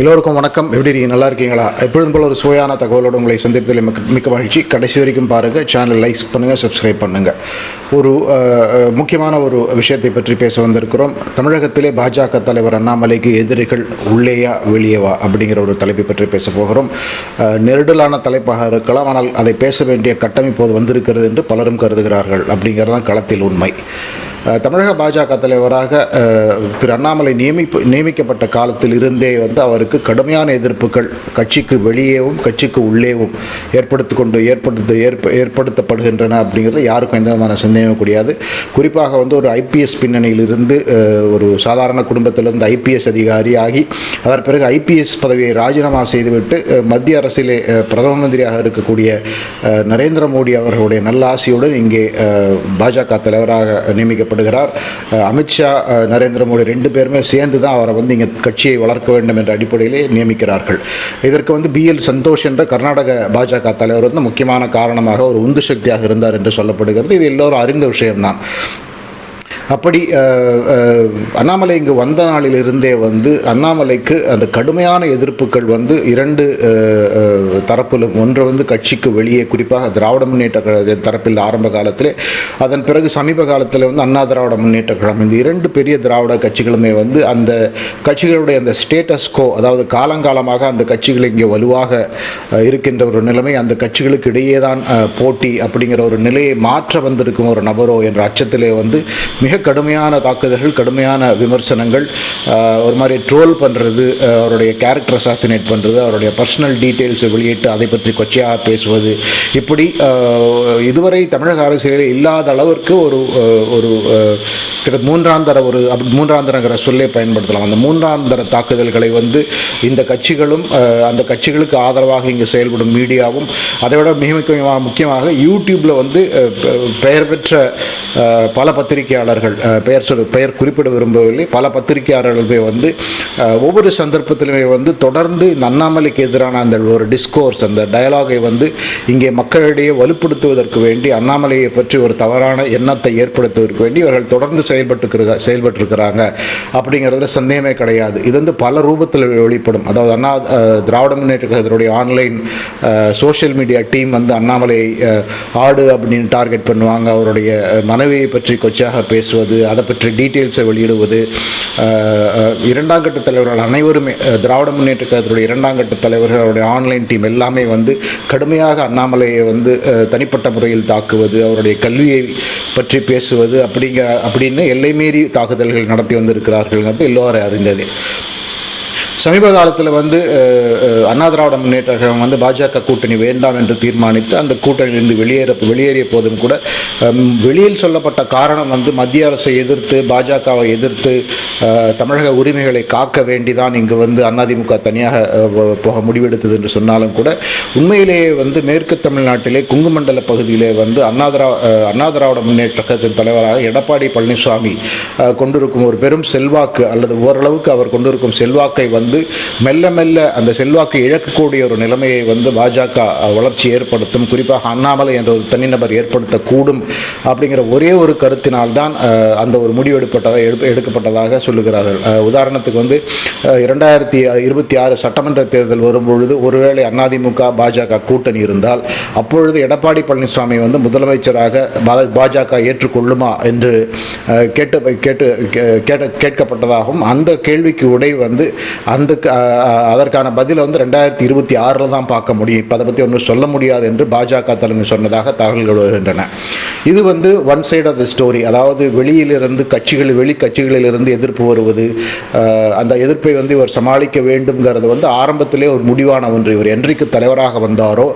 எல்லோருக்கும் வணக்கம். எப்படி இருக்கீங்க? நல்லா இருக்கீங்களா? எப்பொழுதும் போல ஒரு சுவையான தகவலோடு உங்களை சந்திப்பதில் மிக்க மிக்க மகிழ்ச்சி. கடைசி வரைக்கும் பாருங்கள் சேனல் லைக் பண்ணுங்கள் சப்ஸ்கிரைப் பண்ணுங்கள் ஒரு முக்கியமான ஒரு விஷயத்தை பற்றி பேச வந்திருக்கிறோம். தமிழகத்திலே பாஜக தலைவர் அண்ணாமலைக்கு எதிரிகள் உள்ளேயா வெளியேவா அப்படிங்கிற ஒரு தலைப்பை பற்றி பேச போகிறோம். நெருடலான தலைப்பாக இருக்கலாம். ஆனால் அதை பேச வேண்டிய கட்டம் இப்போது வந்திருக்கிறது என்று பலரும் கருதுகிறார்கள் அப்படிங்கிறது தான் களத்தில் உண்மை. தமிழக பாஜக தலைவராக திரு அண்ணாமலை நியமிப்பு நியமிக்கப்பட்ட காலத்தில் இருந்தே வந்து அவருக்கு கடுமையான எதிர்ப்புகள் கட்சிக்கு வெளியேவும் கட்சிக்கு உள்ளேவும் ஏற்படுத்தி கொண்டு ஏற்படுத்த ஏற்ப ஏற்படுத்தப்படுகின்றன அப்படிங்கிறது யாருக்கும் எந்த விதமான சந்தேகம் கிடையாது. குறிப்பாக வந்து ஒரு ஐபிஎஸ் பின்னணியிலிருந்து ஒரு சாதாரண குடும்பத்திலிருந்து ஐபிஎஸ் அதிகாரி ஆகி அதன் பிறகு ஐபிஎஸ் பதவியை ராஜினாமா செய்துவிட்டு மத்திய அரசிலே பிரதம மந்திரியாக இருக்கக்கூடிய நரேந்திர மோடி அவர்களுடைய நல்லாசியுடன் இங்கே பாஜக தலைவராக நியமிக்கப்பட்ட செயல்படுகிறார். அமித்ஷா நரேந்திர மோடி ரெண்டு பேருமே சேர்ந்து தான் அவரை வந்து இங்கே கட்சியை வளர்க்க வேண்டும் என்ற அடிப்படையிலே நியமிக்கிறார்கள். இதற்கு வந்து பிஎல் சந்தோஷ் என்ற கர்நாடக பாஜக தலைவர் வந்து முக்கியமான காரணமாக ஒரு உந்து சக்தியாக இருந்தார் என்று சொல்லப்படுகிறது. இது எல்லோரும் அறிந்த விஷயம்தான். அப்படி அண்ணாமலை இங்கு வந்த நாளிலிருந்தே வந்து அண்ணாமலைக்கு அந்த கடுமையான எதிர்ப்புகள் வந்து இரண்டு தரப்பிலும் ஒன்று வந்து கட்சிக்கு வெளியே குறிப்பாக திராவிட முன்னேற்ற கழக தரப்பில் ஆரம்ப காலத்திலே அதன் பிறகு சமீப காலத்தில் வந்து அண்ணா திராவிட முன்னேற்ற கழகம். இந்த இரண்டு பெரிய திராவிட கட்சிகளுமே வந்து அந்த கட்சிகளுடைய அந்த ஸ்டேட்டஸ் கோ அதாவது காலங்காலமாக அந்த கட்சிகள் இங்கே வலுவாக இருக்கின்ற ஒரு நிலைமை அந்த கட்சிகளுக்கு இடையே தான் போட்டி அப்படிங்கிற ஒரு நிலையை மாற்ற வந்திருக்கும் ஒரு நபரோ என்ற அச்சத்திலே வந்து மிக கடுமையான தாக்குதல்கள் கடுமையான விமர்சனங்கள் ஒரு மாதிரி ட்ரோல் பண்ணுறது அவருடைய கேரக்டர் அசாசினேட் பண்ணுறது அவருடைய பர்சனல் டீட்டெயில்ஸை வெளியிட்டு அதை பற்றி கொச்சையாக பேசுவது. இப்படி இதுவரை தமிழக அரசியலில் இல்லாத அளவிற்கு ஒரு ஒரு ஆஹ், கிட்ட மூன்றாந்தர ஒரு அப்படி மூன்றாந்தரங்கிற சொல்லை பயன்படுத்தலாம். அந்த மூன்றாந்தர தாக்குதல்களை வந்து இந்த கட்சிகளும் அந்த கட்சிகளுக்கு ஆதரவாக இங்கே செயல்படும் மீடியாவும் அதை விட மிக முக்கியமாக முக்கியமாக யூடியூப்பில் வந்து பெயர் பெற்ற பல பத்திரிகையாளர்கள் ஆஹ், பெயர் சொல் பெயர் குறிப்பிட விரும்பவில்லை. பல பத்திரிகையாளர்களுமே வந்து ஒவ்வொரு சந்தர்ப்பத்திலுமே வந்து தொடர்ந்து இந்த அண்ணாமலைக்கு எதிரான அந்த ஒரு டிஸ்கோர்ஸ் அந்த டயலாகை வந்து இங்கே மக்களிடையே வலுப்படுத்துவதற்கு வேண்டி அண்ணாமலையை பற்றி ஒரு தவறான எண்ணத்தை ஏற்படுத்துவதற்கு வேண்டி இவர்கள் தொடர்ந்து செயல்பட்டு செயல்பட்டிருக்கிறாங்க. அப்படிங்கிறதுல சந்தேகமே கிடையாது. இது வந்து பல ரூபத்தில் வெளிப்படும். அதாவது அண்ணா திராவிட முன்னேற்ற கழகத்தினுடைய ஆன்லைன் சோஷியல் மீடியா டீம் வந்து அண்ணாமலை ஆடு அப்படின்னு டார்கெட் பண்ணுவாங்க. அவருடைய மனைவியை பற்றி கொச்சாக பேசுவது அதை பற்றி டீட்டெயில்ஸை வெளியிடுவது இரண்டாம் கட்ட தலைவர்கள் அனைவருமே திராவிட முன்னேற்ற கழகத்துடைய இரண்டாம் கட்ட தலைவர்களுடைய ஆன்லைன் டீம் எல்லாமே வந்து கடுமையாக அண்ணாமலையை வந்து தனிப்பட்ட முறையில் தாக்குவது அவருடைய கல்வியை பற்றி பேசுவது அப்படிங்க அப்படின்னு எல்லை மீறி தாக்குதல்கள் நடத்தி வந்திருக்கிறார்கள்ங்கிறது எல்லோரும் அறிந்ததே. சமீப காலத்தில் வந்து அண்ணா திராவிட முன்னேற்ற கழகம் வந்து பாஜக கூட்டணி வேண்டாம் என்று தீர்மானித்து அந்த கூட்டணியிலிருந்து வெளியேற வெளியேறிய போதும் கூட வெளியில் சொல்லப்பட்ட காரணம் வந்து மத்திய அரசை எதிர்த்து பாஜகவை எதிர்த்து தமிழக உரிமைகளை காக்க வேண்டிதான் இங்கு வந்து அதிமுக தனியாக போக முடிவெடுத்தது என்று சொன்னாலும் கூட உண்மையிலேயே வந்து மேற்கு தமிழ்நாட்டிலே குங்குமண்டல பகுதியிலே வந்து அண்ணா திரா அண்ணா திராவிட முன்னேற்ற கழகத்தின் தலைவராக எடப்பாடி பழனிசாமி கொண்டிருக்கும் ஒரு பெரும் செல்வாக்கு அல்லது ஓரளவுக்கு அவர் கொண்டிருக்கும் செல்வாக்கை வந்து மெல்ல மெல்ல அந்த செல்வாக்கு இழக்கக்கூடிய ஒரு நிலைமையை வந்து பாஜக வளர்ச்சி ஏற்படுத்தும். குறிப்பாக அண்ணாமலை என்ற ஒரு தனிநபர் ஏற்படுத்தக்கூடும் அப்படிங்கிற ஒரே ஒரு கருத்தினால்தான் தான் அந்த ஒரு முடிவு எடுப்பட்டதாக எடுக்கப்பட்டதாக சொல்லுகிறார்கள். உதாரணத்துக்கு வந்து இரண்டாயிரத்தி இருபத்தி ஆறு சட்டமன்ற தேர்தல் வரும்பொழுது ஒருவேளை அதிமுக பாஜக கூட்டணி இருந்தால் அப்பொழுது எடப்பாடி பழனிசாமி வந்து முதலமைச்சராக பாஜக ஏற்றுக்கொள்ளுமா என்று கேட்டு கேட்டு கேட்ட கேட்கப்பட்டதாகவும் அந்த கேள்விக்கு உடை வந்து அந்த க- அதற்கான பதிலை வந்து ரெண்டாயிரத்தி இருபத்தி ஆறில் தான் பார்க்க முடியும். இப்போ அதை பற்றி ஒன்றும் சொல்ல முடியாது என்று பாஜக தலைமை சொன்னதாக தகவல்கள் வருகின்றன. இது வந்து one side of the story அதாவது வெளியிலிருந்து கட்சிகள் வெளி கட்சிகளிலிருந்து எதிர்ப்பு வருவது அந்த எதிர்ப்பை வந்து இவர் சமாளிக்க வேண்டும்ங்கிறது வந்து ஆரம்பத்திலே ஒரு முடிவான ஒன்று. இவர் என்றைக்கு தலைவராக வந்தாரோ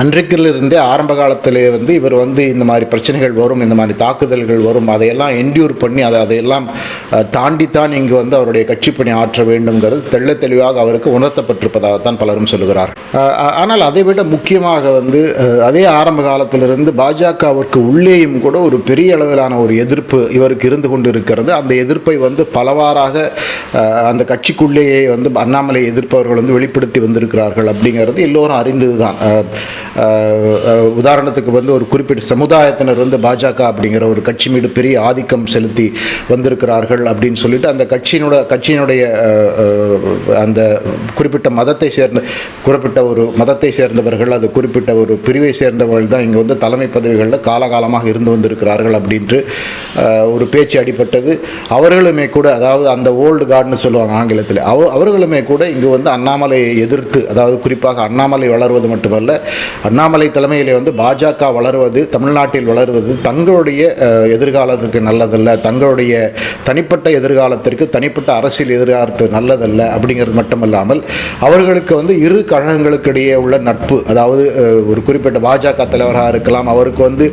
அன்றைக்கிலிருந்தே ஆரம்ப காலத்திலே வந்து இவர் வந்து இந்த மாதிரி பிரச்சனைகள் வரும் இந்த மாதிரி தாக்குதல்கள் வரும் அதையெல்லாம் என்டியூர் பண்ணி அதை அதையெல்லாம் தாண்டித்தான் இங்கு வந்து அவருடைய கட்சி பணி ஆற்ற வேண்டும்ங்கிறது தெள்ள தெளிவாக அவருக்கு உணர்த்தப்பட்டிருப்பதாகத்தான் பலரும் சொல்லுகிறார். ஆனால் அதை விட முக்கியமாக வந்து அதே ஆரம்ப காலத்திலிருந்து பாஜகவிற்கு உள்ளேயும் கூட ஒரு பெரிய அளவிலான ஒரு எதிர்ப்பு இவருக்கு இருந்து கொண்டு இருக்கிறது அந்த எதிர்ப்பை வந்து பலவாறாக அந்த கட்சிக்குள்ளேயே வந்து அண்ணாமலை எதிர்ப்பவர்கள் வந்து வெளிப்படுத்தி வந்திருக்கிறார்கள் அப்படிங்கிறது எல்லோரும் அறிந்தது தான் உதாரணத்துக்கு வந்து ஒரு குறிப்பிட்ட சமுதாயத்தினர் வந்து பாஜக அப்படிங்கிற ஒரு கட்சி மீது பெரிய ஆதிக்கம் செலுத்தி வந்திருக்கிறார்கள் அப்படின்னு சொல்லிட்டு அந்த கட்சியினோட கட்சியினுடைய அந்த குறிப்பிட்ட மதத்தை சேர்ந்த குறிப்பிட்ட ஒரு மதத்தை சேர்ந்தவர்கள் அது குறிப்பிட்ட ஒரு பிரிவை சேர்ந்தவர்கள் தான் இங்கே வந்து தலைமை பதவிகளில் காலகாலமாக இருந்து வந்திருக்கிறார்கள் அப்படின்ட்டு ஒரு பேச்சு அடிபட்டது. அவர்களுமே கூட அதாவது அந்த ஓல்டு கார்டுன்னு சொல்லுவாங்க ஆங்கிலத்தில் அவ அவர்களுமே கூட இங்கு வந்து அண்ணாமலையை எதிர்த்து அதாவது குறிப்பாக அண்ணாமலை வளர்வது மட்டுமல்ல அண்ணாமலை தலைமையிலே வந்து பாஜக வளர்வது தமிழ்நாட்டில் வளர்வது தங்களுடைய எதிர்காலத்துக்கு நல்லதல்ல தங்களுடைய தனிப்பட்ட எதிர்காலத்திற்கு தனிப்பட்ட அரசியல் எதிர்காலத்துக்கு நல்லதல்ல அப்படிங்கிறது மட்டுமல்லாமல் அவர்களுக்கு வந்து இரு கழகங்களுக்கு இடையே உள்ள நட்பு அதாவது ஒரு குறிப்பிட்ட பாஜக தலைவராக இருக்கலாம் அவருக்கு வந்து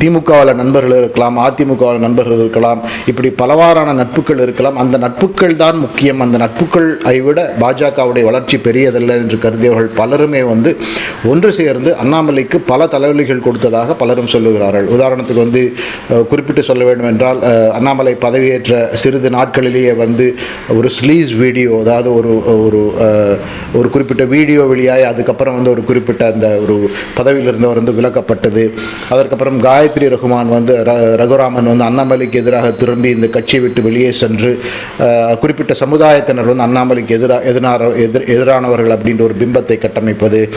திமுகவில் நண்பர்கள் இருக்கலாம் அதிமுகவில் நண்பர்கள் இருக்கலாம் இப்படி பலவாறான நட்புகள் இருக்கலாம் அந்த நட்புகள் தான் முக்கியம். அந்த நட்புகளை விட பாஜகவுடைய வளர்ச்சி பெரியதல்ல என்று கருதியவர்கள் பலருமே வந்து ஒன்று சேர்ந்து அண்ணாமலைக்கு பல தலைவலிகள் கொடுத்ததாக பலரும் சொல்லுகிறார்கள். உதாரணத்துக்கு வந்து குறிப்பிட்டு சொல்ல வேண்டும் என்றால் அண்ணாமலை பதவியேற்ற சிறிது நாட்களிலேயே வந்து ஒரு ஸ்லீஸ் வீடியோ அதாவது ஒரு ஒரு ஒரு குறிப்பிட்ட வீடியோ வெளியாகி அதுக்கப்புறம் வந்து ஒரு குறிப்பிட்ட அந்த ஒரு பதவியிலிருந்து வந்து விலக்கப்பட்டது. அதற்கப்புறம் காயத்ரி ரகுமான் வந்து ர- ரகுராமன் வந்து அண்ணாமலைக்கு எதிராக திரும்பி இந்த கட்சியை விட்டு வெளியே சென்று குறிப்பிட்ட சமுதாயத்தினர் வந்து அண்ணாமலைக்கு எதிராக எதிரான எதிர் எதிரானவர்கள் அப்படின்ற ஒரு பிம்பத்தை கட்டமைப்பது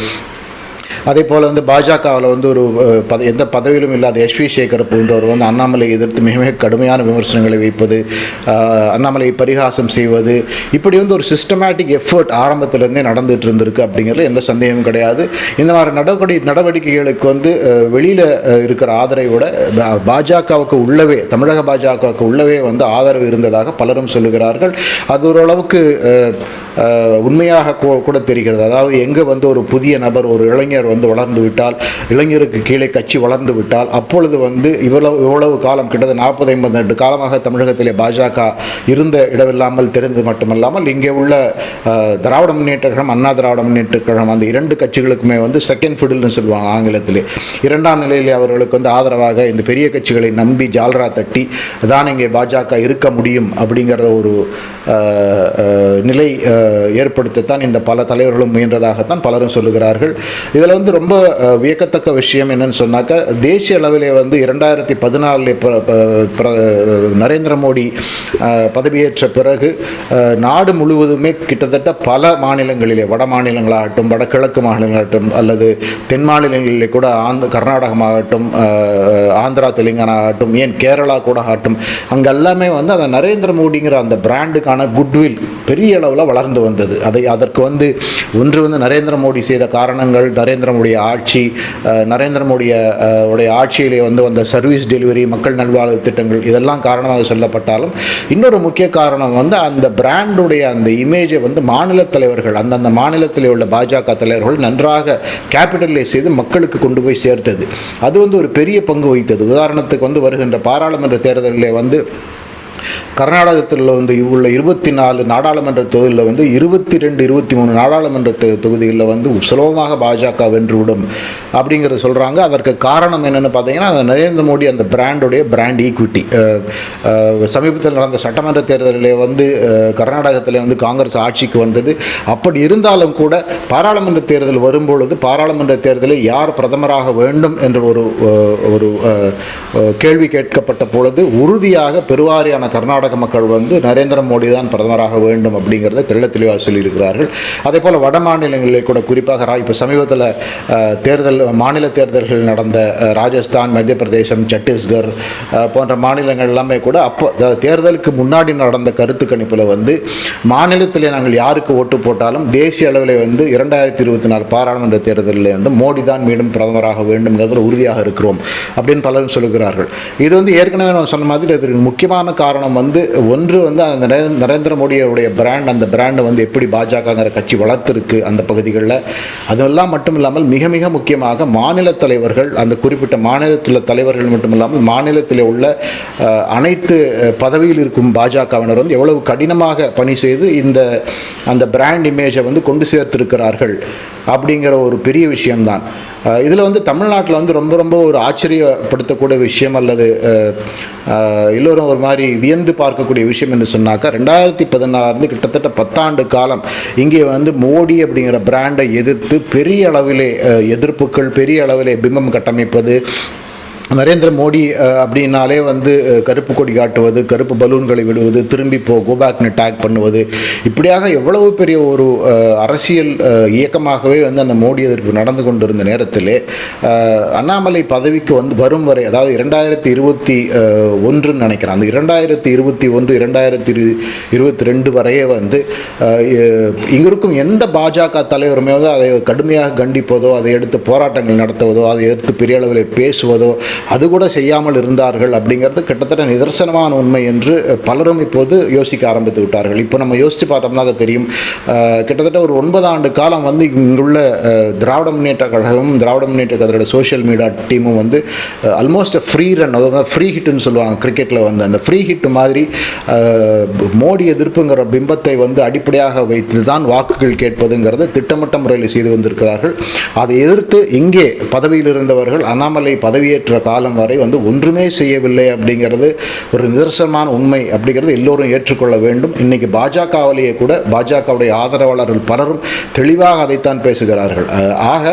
அதே போல் வந்து பாஜகவில் வந்து ஒரு பத எந்த பதவியிலும் இல்லாத எஸ்வி சேகர் போன்றவர் வந்து அண்ணாமலை எதிர்த்து மிக மிக கடுமையான விமர்சனங்களை வைப்பது அண்ணாமலையை பரிகாசம் செய்வது இப்படி வந்து ஒரு சிஸ்டமேட்டிக் எஃபர்ட் ஆரம்பத்திலேருந்தே நடந்துட்டு இருந்திருக்கு அப்படிங்கிறதுல எந்த சந்தேகமும் கிடையாது. இந்த மாதிரி நடவடி நடவடிக்கைகளுக்கு வந்து வெளியில் இருக்கிற ஆதரவை விட பாஜகவுக்கு உள்ளவே தமிழக பாஜகவுக்கு உள்ளவே வந்து ஆதரவு இருந்ததாக பலரும் சொல்லுகிறார்கள். அது ஓரளவுக்கு உண்மையாக கூ- கூட தெரிகிறது. அதாவது எங்கே வந்து ஒரு புதிய நபர் ஒரு இளைஞர் வந்து வளர்ந்து விட்டால் இளைஞருக்கு கீழே கட்சி வளர்ந்து விட்டால் அப்பொழுது வந்து இவ்வளவு இவ்வளவு காலம் கிட்டத்தட்ட நாற்பது ஐம்பது ஆண்டு காலமாக தமிழகத்திலே பாஜக இருந்த இடமில்லாமல் தெரிந்து மட்டுமல்லாமல் இங்கே உள்ள திராவிட முன்னேற்ற கழகம் அண்ணா திராவிட முன்னேற்ற கழகம் அந்த இரண்டு கட்சிகளுக்குமே வந்து செகண்ட் ஃபிடில்னு சொல்லுவாங்க ஆங்கிலத்திலே. இரண்டாம் நிலையிலே அவர்களுக்கு வந்து ஆதரவாக இந்த பெரிய கட்சிகளை நம்பி ஜால்ரா தட்டி தான் இங்கே பாஜக இருக்க முடியும் அப்படிங்கிறத ஒரு நிலை ஏற்படுத்தத்தான் இந்த பல தலைவர்களும் முயன்றதாகத்தான் பலரும் சொல்லுகிறார்கள். இதில் வந்து ரொம்ப வியக்கத்தக்க விஷயம் என்னன்னு சொன்னாக்கா தேசிய அளவிலே வந்து இரண்டாயிரத்தி பதினாலில் நரேந்திர மோடி பதவியேற்ற பிறகு நாடு முழுவதுமே கிட்டத்தட்ட பல மாநிலங்களிலே வட மாநிலங்களாகட்டும் வடகிழக்கு மாநிலங்களாகட்டும் அல்லது தென் மாநிலங்களிலே கூட ஆந்த கர்நாடகமாகட்டும் ஆந்திரா தெலுங்கானா ஆகட்டும் ஏன் கேரளா கூட ஆகட்டும் அங்கே எல்லாமே வந்து அந்த நரேந்திர மோடிங்கிற அந்த பிராண்டுக்கான குட்வில் பெரிய அளவில் வளர்ந்து வந்தது. அதை அதற்கு வந்து ஒன்று வந்து நரேந்திர மோடி செய்த காரணங்கள் நரேந்திர மோடிய ஆட்சி நரேந்திர மோடிய உடைய ஆட்சியிலே வந்து வந்த சர்வீஸ் டெலிவரி மக்கள் நல்வாழ்வு திட்டங்கள் இதெல்லாம் காரணமாக சொல்லப்பட்டாலும் இன்னொரு முக்கிய காரணம் வந்து அந்த பிராண்டுடைய அந்த இமேஜை வந்து மாநில தலைவர்கள் அந்தந்த மாநிலத்தில் உள்ள பாஜக தலைவர்கள் நன்றாக கேபிட்டலைஸ் செய்து மக்களுக்கு கொண்டு போய் சேர்த்தது. அது வந்து ஒரு பெரிய பங்கு வகித்தது. உதாரணத்துக்கு வந்து வருகின்ற பாராளுமன்ற தேர்தலில் வந்து கர்நாடகத்தில் வந்து உள்ள இருபத்தி நாலு நாடாளுமன்ற தொகுதியில் வந்து இருபத்தி ரெண்டு இருபத்தி மூணு நாடாளுமன்ற தொகுதிகளில் வந்து சுலபமாக பாஜக வென்றுவிடும் அப்படிங்கிறத சொல்கிறாங்க அதற்கு காரணம் என்னென்னு பார்த்தீங்கன்னா அந்த நரேந்திர மோடி அந்த பிராண்டுடைய பிராண்ட் ஈக்விட்டி சமீபத்தில் நடந்த சட்டமன்ற தேர்தலில் வந்து கர்நாடகத்தில் வந்து காங்கிரஸ் ஆட்சிக்கு வந்தது. அப்படி இருந்தாலும் கூட பாராளுமன்ற தேர்தல் வரும்பொழுது பாராளுமன்ற தேர்தலில் யார் பிரதமராக வேண்டும் என்ற ஒரு ஒரு கேள்வி கேட்கப்பட்ட பொழுது உறுதியாக பெருவாரியான கர்நாடக மக்கள் வந்து நரேந்திர மோடி தான் பிரதமராக வேண்டும் அப்படிங்கிறத தெள்ள தெளிவாக சொல்லியிருக்கிறார்கள். அதே போல் வட மாநிலங்களில் கூட குறிப்பாக இப்போ சமீபத்தில் தேர்தல் மாநில தேர்தல்கள் நடந்த ராஜஸ்தான் மத்திய பிரதேசம் சத்தீஸ்கர் போன்ற மாநிலங்கள் எல்லாமே கூட அப்போ தேர்தலுக்கு முன்னாடி நடந்த கருத்து கணிப்பில் வந்து மாநிலத்திலே நாங்கள் யாருக்கு ஓட்டு போட்டாலும் தேசிய அளவில் வந்து இரண்டாயிரத்தி இருபத்தி நாலு பாராளுமன்ற தேர்தலில் வந்து மோடி தான் மீண்டும் பிரதமராக வேண்டும்ங்கிறதுல உறுதியாக இருக்கிறோம் அப்படின்னு பலரும் சொல்லுகிறார்கள். இது வந்து ஏற்கனவே நான் சொன்ன மாதிரி இதற்கு முக்கியமான காரணம் வந்து ஒன்று வந்து அந்த நரேந்திர மோடியுடைய பிராண்ட் அந்த பிராண்டை வந்து எப்படி பாஜகங்கிற கட்சி வளர்த்துருக்கு அந்த பகுதிகளில் அதெல்லாம் மட்டும் இல்லாமல் மிக மிக முக்கியமாக மாநில தலைவர்கள் அந்த குறிப்பிட்ட மாநிலத்தில் உள்ள தலைவர்கள் மட்டும் இல்லாமல் மாநிலத்தில் உள்ள அனைத்து பதவியில் இருக்கும் பாஜகவினர் வந்து எவ்வளவு கடினமாக பணி செய்து இந்த அந்த பிராண்ட் இமேஜை வந்து கொண்டு சேர்த்திருக்கிறார்கள். அப்படிங்கிற ஒரு பெரிய விஷயம்தான். இதில் வந்து தமிழ்நாட்டில் வந்து ரொம்ப ரொம்ப ஒரு ஆச்சரியப்படுத்தக்கூடிய விஷயம் அல்லது எல்லோரும் ஒரு மாதிரி வியந்து பார்க்கக்கூடிய விஷயம் என்று சொன்னாக்கா ரெண்டாயிரத்தி பதினாறுலேருந்து கிட்டத்தட்ட பத்தாண்டு காலம் இங்கே வந்து மோடி அப்படிங்கிற பிராண்டை எதிர்த்து பெரிய அளவிலே எதிர்ப்புகள் பெரிய அளவிலே பிம்பம் கட்டமைப்பது நரேந்திர மோடி அப்படின்னாலே வந்து கருப்பு கொடி காட்டுவது கருப்பு பலூன்களை விடுவது திரும்பி போ கோபேக்னு டேக் பண்ணுவது. இப்படியாக எவ்வளவு பெரிய ஒரு அரசியல் இயக்கமாகவே வந்து அந்த மோடி எதிர்ப்பு நடந்து கொண்டிருந்த நேரத்தில் அண்ணாமலை பதவிக்கு வந்து வரும் வரை அதாவது இரண்டாயிரத்தி இருபத்தி ஒன்றுன்னு நினைக்கிறேன். அந்த இரண்டாயிரத்தி இருபத்தி ஒன்று இரண்டாயிரத்தி இரு இருபத்தி ரெண்டு வரையே வந்து இங்கிருக்கும் எந்த பாஜக தலைவருமே வந்து அதை கடுமையாக கண்டிப்பதோ அதை எடுத்து போராட்டங்கள் நடத்துவதோ அதை எடுத்து பெரிய அளவில் பேசுவதோ அது கூட செய்யாமல் இருந்தார்கள் அப்படிங்கிறது கிட்டத்தட்ட நிதர்சனமான உண்மை என்று பலரும் இப்போது யோசிக்க ஆரம்பித்து விட்டார்கள். இப்போ நம்ம யோசித்து பார்த்தோம்னா தெரியும். கிட்டத்தட்ட ஒரு ஒன்பது ஆண்டு காலம் வந்து இங்குள்ள திராவிட முன்னேற்ற கழகமும் திராவிட முன்னேற்ற கழகத்தோட சோஷியல் மீடியா டீமும் வந்து ஆல்மோஸ்ட் ஃப்ரீ ரன் அதாவது ஃப்ரீ ஹிட்டுன்னு சொல்லுவாங்க கிரிக்கெட்டில் வந்து. அந்த ஃப்ரீ ஹிட் மாதிரி மோடி எதிர்ப்புங்கிற பிம்பத்தை வந்து அடிப்படையாக வைத்து தான் வாக்குகள் கேட்பதுங்கிறது திட்டமிட்ட முறையில் செய்து வந்திருக்கிறார்கள். அதை எதிர்த்து இங்கே பதவியில் இருந்தவர்கள் அண்ணாமலை பதவியேற்ற காலம் வரை வந்து ஒன்றுமே செய்யவில்லை அப்படிங்கிறது ஒரு நிதர்சனமான உண்மை அப்படிங்கிறது எல்லோரும் ஏற்றுக்கொள்ள வேண்டும். இன்னைக்கு பாஜகவிலேயே கூட பாஜகவுடைய ஆதரவாளர்கள் பலரும் தெளிவாக அதைத்தான் பேசுகிறார்கள். ஆக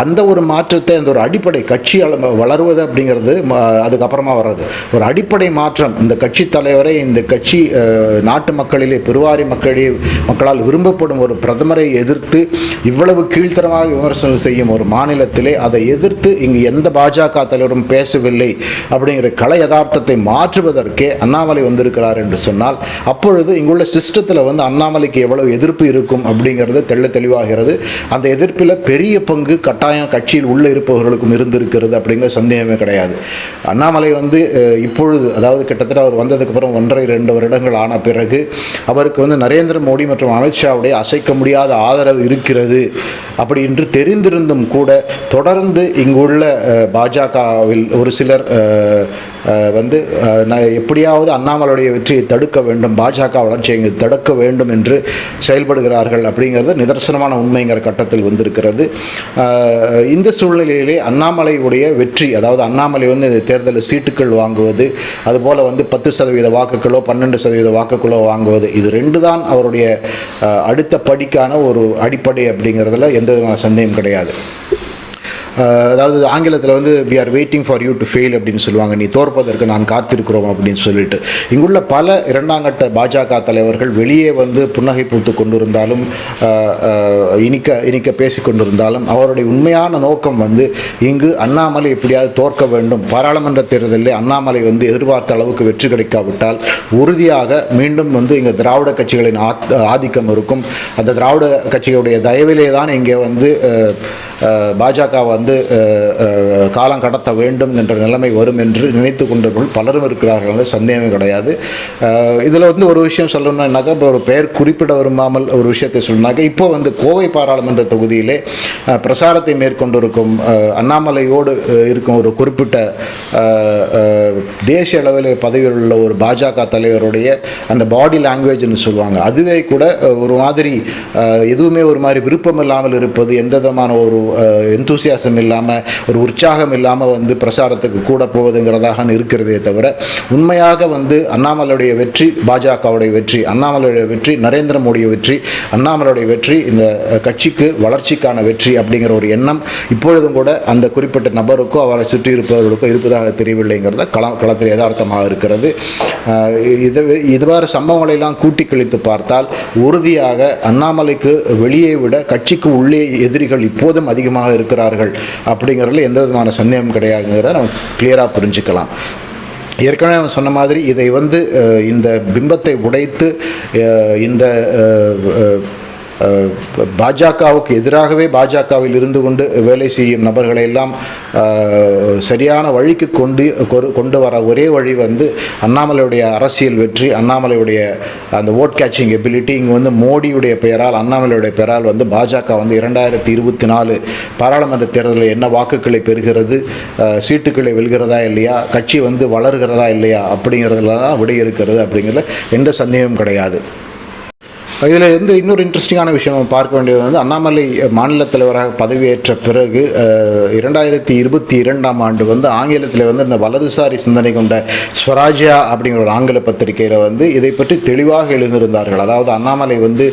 அந்த ஒரு மாற்றத்தை அந்த ஒரு அடிப்படை கட்சி வளருவது அப்படிங்கிறது அதுக்கப்புறமா வர்றது. ஒரு அடிப்படை மாற்றம் இந்த கட்சி தலைவரை இந்த கட்சி நாட்டு மக்களிலே பெருவாரி மக்களிடையே மக்களால் விரும்பப்படும் ஒரு பிரதமரை எதிர்த்து இவ்வளவு கீழ்த்தரமாக விமர்சனம் செய்யும் ஒரு மாநிலத்திலே அதை எதிர்த்து இங்கு எந்த பாஜக தலைவரும் பேசவில்லை அப்படிங்கிற கலை யதார்த்தத்தை மாற்றுவதற்கே அண்ணாமலை வந்திருக்கிறார் என்று சொன்னால் அப்பொழுது இங்குள்ள சிஸ்டத்தில் வந்து அண்ணாமலைக்கு எவ்வளவு எதிர்ப்பு இருக்கும் அப்படிங்கிறது தெள்ள தெளிவாகிறது. அந்த எதிர்ப்பில் பெரிய பங்கு கட்டாயம் கட்சியில் உள்ளே இருப்பவர்களுக்கும் இருந்திருக்கிறது அப்படிங்கிற சந்தேகமே கிடையாது. அண்ணாமலை வந்து இப்பொழுது அதாவது கிட்டத்தட்ட அவர் வந்ததுக்கு அப்புறம் ஒன்றரை ரெண்டு வருடங்கள் ஆன பிறகு அவருக்கு வந்து நரேந்திர மோடி மற்றும் அமித்ஷாவுடைய அசைக்க முடியாத ஆதரவு இருக்கிறது அப்படி என்று தெரிந்திருந்தும் கூட தொடர்ந்து இங்குள்ள பாஜகவில் ஒரு சிலர் வந்து நான் எப்படியாவது அண்ணாமலையுடைய வெற்றியை தடுக்க வேண்டும் பாஜக வளர்ச்சியை தடுக்க வேண்டும் என்று செயல்படுகிறார்கள் அப்படிங்கிறது நிதர்சனமான உண்மைங்கிற கட்டத்தில் வந்திருக்கிறது. இந்த சூழ்நிலையிலே அண்ணாமலையுடைய வெற்றி அதாவது அண்ணாமலை வந்து இந்த தேர்தலில் சீட்டுகள் வாங்குவது அதுபோல் வந்து பத்து சதவீத வாக்குகளோ பன்னெண்டு சதவீத வாக்குகளோ வாங்குவது இது ரெண்டு தான் அவருடைய அடுத்த படிக்கான ஒரு அடிப்படை அப்படிங்கிறதுல எந்த விதமான சந்தேகம் கிடையாது. அதாவது ஆங்கிலத்தில் வந்து we are waiting for you to fail அப்படின்னு சொல்லுவாங்க. நீ தோற்பதற்கு நான் காத்திருக்கிறோம் அப்படின்னு சொல்லிட்டு. இங்குள்ள பல இரண்டாங்கட்ட பாஜக தலைவர்கள் வெளியே வந்து புன்னகை பூத்து கொண்டிருந்தாலும் இனிக்க இனிக்க பேசி கொண்டிருந்தாலும் அவருடைய உண்மையான நோக்கம் வந்து இங்கு அண்ணாமலை எப்படியாவது தோற்க வேண்டும். பாராளுமன்ற தேர்தலில் அண்ணாமலை வந்து எதிர்பார்த்த அளவுக்கு வெற்றி கிடைக்காவிட்டால் உறுதியாக மீண்டும் வந்து இங்கே திராவிட கட்சிகளின் ஆத்- ஆதிக்கம் இருக்கும். அந்த திராவிட கட்சிகளுடைய தயவிலே தான் இங்கே வந்து பாஜக வந்து காலம் கடத்த வேண்டும் என்ற நிலைமை வரும் என்று நினைத்து கொண்டவர்கள் பலரும் இருக்கிறார்கள் சந்தேகமே கிடையாது. இதில் வந்து ஒரு விஷயம் சொல்லணும்னாக்கா இப்போ ஒரு பெயர் குறிப்பிட விரும்பாமல் ஒரு விஷயத்தை சொல்லணும்னாக்கா இப்போ வந்து கோவை பாராளுமன்ற தொகுதியிலே பிரசாரத்தை மேற்கொண்டிருக்கும் அண்ணாமலையோடு இருக்கும் ஒரு குறிப்பிட்ட தேசிய அளவில் பதவியில் உள்ள ஒரு பாஜக தலைவருடைய அந்த பாடி லாங்குவேஜ்னு சொல்லுவாங்க. அதுவே கூட ஒரு மாதிரி எதுவுமே ஒரு மாதிரி விருப்பம் இல்லாமல் இருப்பது எந்த விதமான ஒரு எந்தூசியாசம் இல்லாமல் ஒரு உற்சாகம் இல்லாமல் வந்து பிரசாரத்துக்கு கூட போவதுங்கிறதாக இருக்கிறதே தவிர உண்மையாக வந்து அண்ணாமலையுடைய வெற்றி பாஜகவுடைய வெற்றி அண்ணாமலையுடைய வெற்றி நரேந்திர மோடிய வெற்றி அண்ணாமலையுடைய வெற்றி இந்த கட்சிக்கு வளர்ச்சிக்கான வெற்றி அப்படிங்கிற ஒரு எண்ணம் இப்பொழுதும் கூட அந்த குறிப்பிட்ட நபருக்கோ அவரை சுற்றி இருப்பவர்களுக்கோ இருப்பதாக தெரியவில்லைங்கிறத களம் களத்தில் யதார்த்தமாக இருக்கிறது. அஹ், இது இதுவாறு சம்பவங்களை எல்லாம் கூட்டி கழித்து பார்த்தால் உறுதியாக அண்ணாமலைக்கு வெளியே விட கட்சிக்கு உள்ளே எதிரிகள் இப்போதும் அதிகமாக இருக்கிறார்கள் அப்படிங்கிறதுல எந்த விதமான சந்தேகம் கிடையாதுங்கிறத நம்ம கிளியராக புரிஞ்சுக்கலாம். ஏற்கனவே அவன் சொன்ன மாதிரி இதை வந்து இந்த பிம்பத்தை உடைத்து இந்த பாஜகவுக்கு எதிராகவே பாஜகவில் இருந்து கொண்டு வேலை செய்யும் நபர்களை எல்லாம் சரியான வழிக்கு கொண்டு கொரு- கொண்டு வர ஒரே வழி வந்து அண்ணாமலையுடைய அரசியல் வெற்றி அண்ணாமலையுடைய அந்த ஓட் கேச்சிங் எபிலிட்டி இங்கே வந்து மோடியுடைய பெயரால் அண்ணாமலையுடைய பெயரால் வந்து பாஜக வந்து இரண்டாயிரத்தி இருபத்தி நாலு பாராளுமன்ற தேர்தலில் என்ன வாக்குகளை பெறுகிறது சீட்டுக்களை சீட்டுகளை வெல்கிறதா இல்லையா கட்சி வந்து வளர்கிறதா இல்லையா அப்படிங்கிறதுல தான் விடை இருக்கிறது அப்படிங்கிறதுல எந்த சந்தேகமும் கிடையாது. இதில் வந்து இன்னொரு இன்ட்ரெஸ்டிங்கான விஷயம் பார்க்க வேண்டியது வந்து அண்ணாமலை மாநில தலைவராக பதவியேற்ற பிறகு இரண்டாயிரத்தி இருபத்தி இரண்டாம் ஆண்டு வந்து ஆங்கிலத்தில் வந்து இந்த வலதுசாரி சிந்தனை கொண்ட ஸ்வராஜ்யா அப்படிங்கிற ஒரு ஆங்கில பத்திரிகையில் வந்து இதை பற்றி தெளிவாக எழுந்திருந்தார்கள் அதாவது அண்ணாமலை வந்து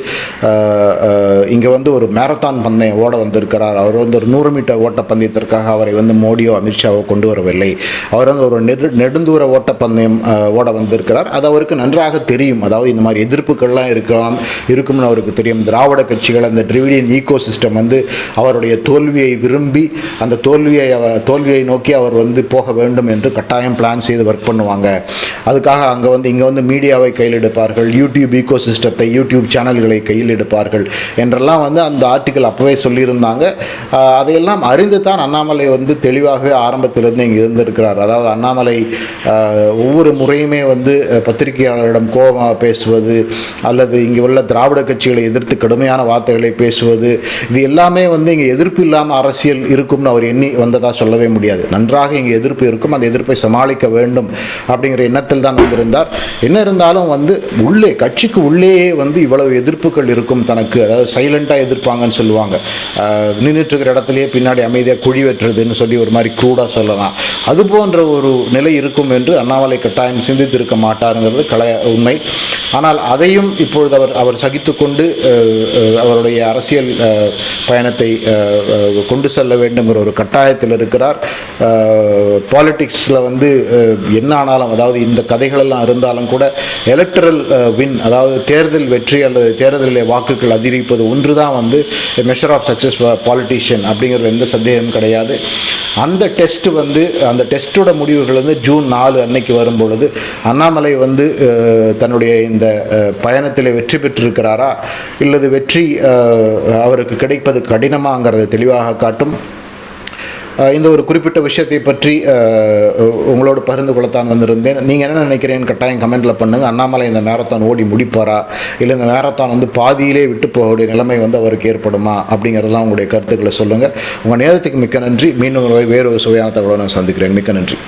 இங்கே வந்து ஒரு மேரத்தான் பந்தயம் ஓட வந்திருக்கிறார். அவர் வந்து ஒரு நூறு மீட்டர் ஓட்ட பந்தயத்திற்காக அவரை வந்து மோடியோ அமித்ஷாவோ கொண்டு வரவில்லை. அவர் வந்து ஒரு நெடு நெடுந்தூர ஓட்டப்பந்தயம் ஓட வந்திருக்கிறார். அது அவருக்கு நன்றாக தெரியும். அதாவது இந்த மாதிரி எதிர்ப்புகள்லாம் இருக்கலாம். இருக்கும்னு அவருக்கு தெரியும். திராவிட கட்சிகள் அந்த டிரிவிடியன் ஈகோ சிஸ்டம் வந்து அவருடைய தோல்வியை விரும்பி அந்த தோல்வியை தோல்வியை நோக்கி அவர் வந்து போக வேண்டும் என்று கட்டாயம் பிளான் செய்து ஒர்க் பண்ணுவாங்க. அதுக்காக அங்கே வந்து இங்கே வந்து மீடியாவை கையில் எடுப்பார்கள் யூடியூப் ஈகோ சிஸ்டத்தை யூடியூப் சேனல்களை கையில் எடுப்பார்கள் என்றெல்லாம் வந்து அந்த ஆர்டிக்கல் அப்போவே சொல்லியிருந்தாங்க. அதையெல்லாம் அறிந்து தான் அண்ணாமலை வந்து தெளிவாகவே ஆரம்பத்திலிருந்து இங்கே இருந்திருக்கிறார். அதாவது அண்ணாமலை ஒவ்வொரு முறையுமே வந்து பத்திரிகையாளரிடம் கோபமாக பேசுவது அல்லது இங்கே உள்ள திராவிட கட்சிகளை எதிர்த்து கடுமையான வார்த்தைகளை பேசுவது இது எல்லாமே வந்து இங்கே எதிர்ப்பு இல்லாமல் அரசியல் இருக்கும்னு அவர் எண்ணி வந்ததாக சொல்லவே முடியாது. நன்றாக இங்கே எதிர்ப்பு இருக்கும். அந்த எதிர்ப்பை சமாளிக்க வேண்டும் அப்படிங்கிற எண்ணத்தில் தான் வந்திருந்தார். என்ன இருந்தாலும் வந்து உள்ளே கட்சிக்கு உள்ளேயே வந்து இவ்வளவு எதிர்ப்புகள் இருக்கும் தனக்கு. அதாவது சைலண்ட்டாக எதிர்ப்பாங்கன்னு சொல்லுவாங்க. ஆஹ் இருக்கிற இடத்துலயே பின்னாடி அமைதியாக குழி வெட்டுறதுன்னு சொல்லி ஒரு மாதிரி க்ரூடாக சொல்லலாம். அது போன்ற ஒரு நிலை இருக்கும் என்று அண்ணாமலை கட்டாயம் சிந்தித்திருக்க மாட்டாருங்கிறது கலை உண்மை. ஆனால் அதையும் இப்பொழுது அவர் அவர் சகித்துக்கொண்டு அஹ், அவருடைய அரசியல் பயணத்தை கொண்டு செல்ல வேண்டுங்கிற ஒரு கட்டாயத்தில் இருக்கிறார். பாலிட்டிக்ஸில் வந்து என்ன ஆனாலும் அதாவது இந்த கதைகளெல்லாம் இருந்தாலும் கூட எலக்ட்ரல் வின் அதாவது தேர்தல் வெற்றி அல்லது தேர்தலில் வாக்குகள் அதிகரிப்பது ஒன்று தான் வந்து மெஷர் ஆஃப் சக்ஸஸ் பாலிட்டிஷியன் அப்படிங்கிறது எந்த சந்தேகமும் கிடையாது. அந்த டெஸ்ட் வந்து அந்த டெஸ்ட்டோட முடிவுகள் வந்து ஜூன் நாலு அன்னைக்கு வரும் பொழுது அண்ணாமலை வந்து தன்னுடைய இந்த பயணத்தில் வெற்றி பெற்று பெற்றிருக்கிறாரா இல்லது வெற்றி அவருக்கு கிடைப்பது கடினமாங்கிறத தெளிவாக காட்டும். இந்த ஒரு குறிப்பிட்ட விஷயத்தை பற்றி உங்களோட உங்களோடு பகிர்ந்து கொள்ளத்தான் வந்திருந்தேன். நீங்கள் என்ன நினைக்கிறேன்னு கட்டாயம் கமெண்ட்டில் பண்ணுங்கள் அண்ணாமலை இந்த மேரத்தான் ஓடி முடிப்பாரா? இல்லை இந்த மேரத்தான் வந்து பாதியிலே விட்டு போகக்கூடிய நிலைமை வந்து அவருக்கு ஏற்படுமா? அப்படிங்கிறதெல்லாம் உங்களுடைய கருத்துக்களை சொல்லுங்கள் உங்கள் நேரத்துக்கு மிக்க நன்றி. மீண்டும் வேறு ஒரு சுவையான தகவலை நான் சந்திக்கிறேன். மிக்க நன்றி.